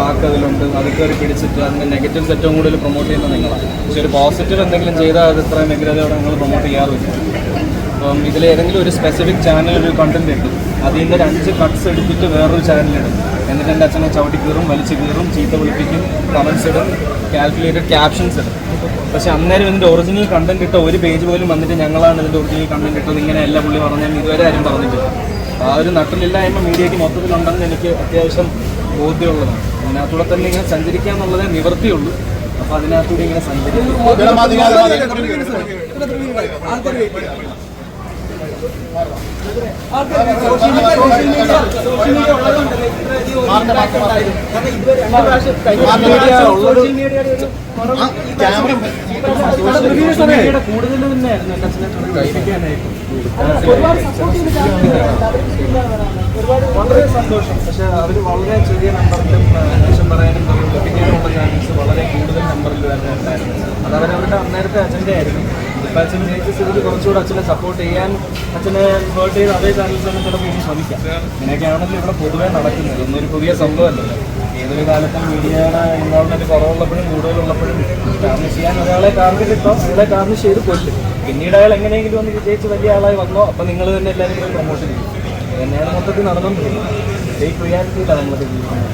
വാക്ക് അതിലുണ്ട് അത് കയറി പിടിച്ചിട്ട് അതിന്റെ നെഗറ്റീവ്സ് ഏറ്റവും കൂടുതൽ പ്രൊമോട്ട് ചെയ്യുന്നത് നിങ്ങളാണ്. പക്ഷേ ഒരു പോസിറ്റീവ് എന്തെങ്കിലും ചെയ്താൽ അത് ഇത്രയും വ്യഗ്രതയോടെ നിങ്ങൾ പ്രൊമോട്ട് ചെയ്യാറില്ല അപ്പം ഇതിൽ ഏതെങ്കിലും ഒരു സ്പെസിഫിക് ചാനൽ ഒരു കണ്ടന്റ് ഇട്ടു അതിൽ നിന്ന് അഞ്ച് കട്ട്സ് എടുത്തിട്ട് വേറൊരു ചാനലിടും എന്നിട്ട് എന്റെ അച്ഛനെ ചവിട്ടി കീറും വലിച്ചു കീറും ചീത്ത വിളിപ്പിക്കും കമൻസ് ഇടും കാൽക്കുലേറ്റഡ് ക്യാപ്ഷൻസ് ഇടും. പക്ഷേ അന്നേരം ഇതിന്റെ ഒറിജിനൽ കണ്ടന്റ് ഇട്ട ഒരു പേജ് പോലും വന്നിട്ട് ഞങ്ങളാണ് ഇതിന്റെ ഒറിജിനൽ കണ്ടന്റ് ഇട്ടത്. ഇങ്ങനെ എല്ലാ പുള്ളി പറഞ്ഞാൽ ഇതുവരെ ആരും പറഞ്ഞിട്ടില്ല. ആ ഒരു നട്ടിലില്ലായ്മ മീഡിയയ്ക്ക് മൊത്തത്തിലുണ്ടെന്ന് എനിക്ക് അത്യാവശ്യം ബോധ്യമുള്ളതാണ്. അതിനകത്തൂടെ തന്നെ ഇങ്ങനെ സഞ്ചരിക്കുക എന്നുള്ളതേ നിവർത്തിയുള്ളൂ അപ്പൊ അതിനകത്തൂടെ ഇങ്ങനെ സഞ്ചരിക്കും. കൂടുതൽ തന്നെയായിരുന്നു വളരെ സന്തോഷം. പക്ഷെ അവർ വളരെ ചെറിയ നമ്പറിലും അന്വേഷണം പറയാനും ലഭിക്കാനുള്ള ചാൻസ് വളരെ കൂടുതൽ നമ്പറിൽ തന്നെ ഉണ്ടായിരുന്നു. അത് അവരവരുടെ അന്നേരത്തെ അച്ഛന്റെ ആയിരുന്നു. ഇപ്പം അച്ഛൻ ജയിച്ച സ്ഥിതിക്ക് കുറച്ചുകൂടെ അച്ഛനെ സപ്പോർട്ട് ചെയ്യാൻ അച്ഛനെ ഹേർട്ട് ചെയ്ത് അതേ ചാനലിൽ തന്നെ ചിലപ്പോൾ ഇനി ശ്രമിക്കാം. ഇങ്ങനെയൊക്കെയാണല്ലോ ഇവിടെ പൊതുവേ നടക്കുന്നത്. ഇന്നൊരു പുതിയ സംഭവമല്ലല്ലോ ഏതൊരു കാലത്തും മീഡിയയുടെ ഇൻവോൾവ്മെന്റ് കുറവുള്ളപ്പോഴും കൂടുതലുള്ളപ്പോഴും കാരണം ചെയ്യാൻ ഒരാളെ ടാർഗറ്റ് ഇട്ടോ അയാളെ ടാർഗറ്റ് ചെയ്ത് കൊല്ലും. പിന്നീട് അയാൾ എങ്ങനെയെങ്കിലും ഒന്ന് വിജയിച്ച് വലിയ ആളായി വന്നോ അപ്പം നിങ്ങൾ തന്നെ എല്ലാവരും കൂടി പ്രൊമോട്ട് ചെയ്യും. തന്നെയാണ് മൊത്തത്തിൽ നടന്നുകൊണ്ടിരിക്കുന്നത്. ഫേക്ക് റിയാലിറ്റിയിലാണ് നമ്മളൊക്കെ ജീവിക്കുന്നത്